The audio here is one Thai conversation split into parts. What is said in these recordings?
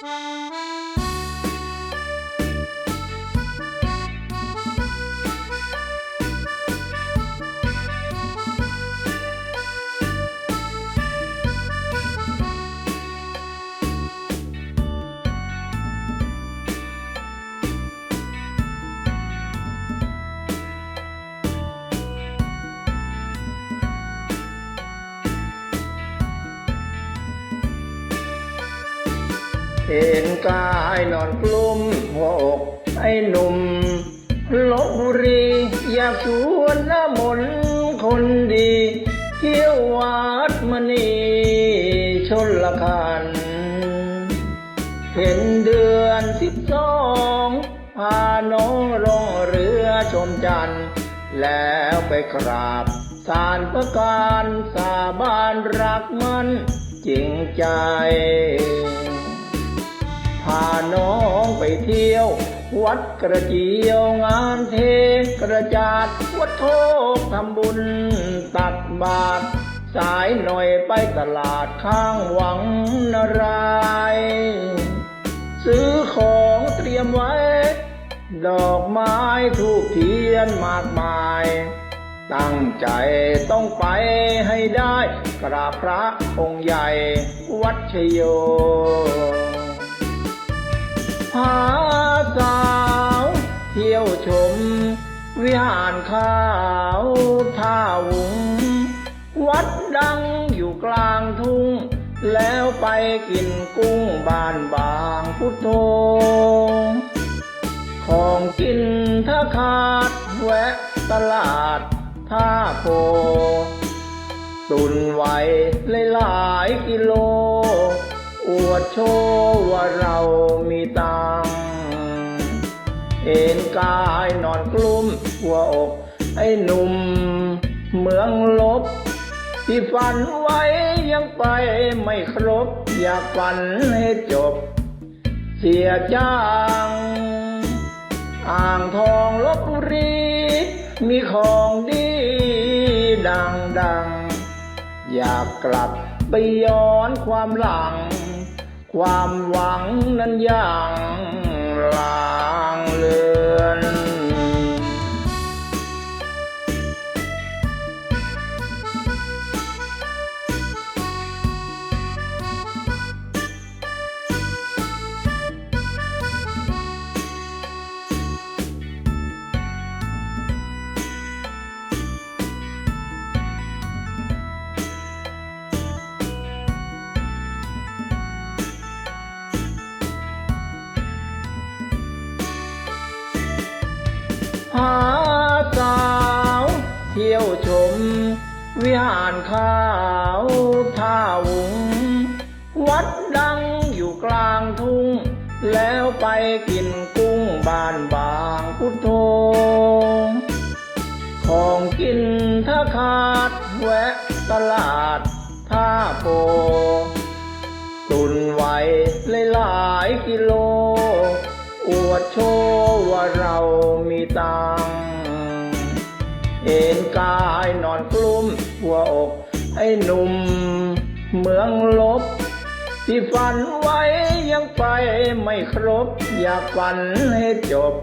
Bye. เห็นกายนอนกลุ้มหัวอกไอ้หนุ่มลบบุรีอยากชวนน้ำมนคนดี เที่ยววัดมณีชนละคัน เห็นเดือนสิบสองพาน้องลงเรือชมจันทร์แล้วไปกราบสารประการสาบานรักมันจริงใจ น้องไปเที่ยว วัดกระเจียวงามเทกระจาดวัดโทกทำบุญตักบาตรสายหน่อยไปตลาดข้างวังนารายซื้อของเตรียมไว้ ดอกไม้ทูบเทียนมากมาย ตั้งใจต้องไปให้ได้ กราบพระองค์ใหญ่วัดชโยาสาวเที่ยวชม วิหารข้าวท่าวุง วัดดังอยู่กลางทุ่ง แล้วไปกินกุ้งบ้านบางพุทโธของกินถ้าขาดแวะตลาดท่าโพตุนไว้หลายกิโล อวดโชว์ว่าเรามีตังค์เอ็ นกายนอนกลุ้มหัวอก ไอ้หนุ่มเมืองลบ ที่ฝันไว้ยังไปไม่ครบ อยากฝันให้จบ เสียจังอ่างทองลบบุรี มีของดีดังดังๆอยากกลับไปย้อนความหลัง ความหวังนั้นยังาสาว เที่ยวชม วิหารข้าวท่าวุง วัดดังอยู่กลางทุ่ง แล้วไปกินกุ้งบานบางพุทโธของกินถ้าขาดแวะตลาดท่าโพตุนไว้หลายกิโล อวดโชว์ ว่าเรามีตังเอ็นกายนอนกลุ้มหัวอกไอ้หนุ่มเมืองลบ ที่ฝันไว้ยังไปไม่ครบ อยากฝันให้จบ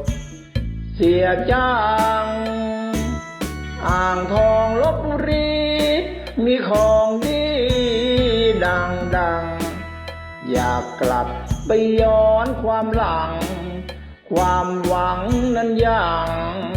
เสียจังอ่างทองลบบุรี มีของดีดังดังๆอยากกลับไปย้อนความหลัง ความหวังนั้นยัง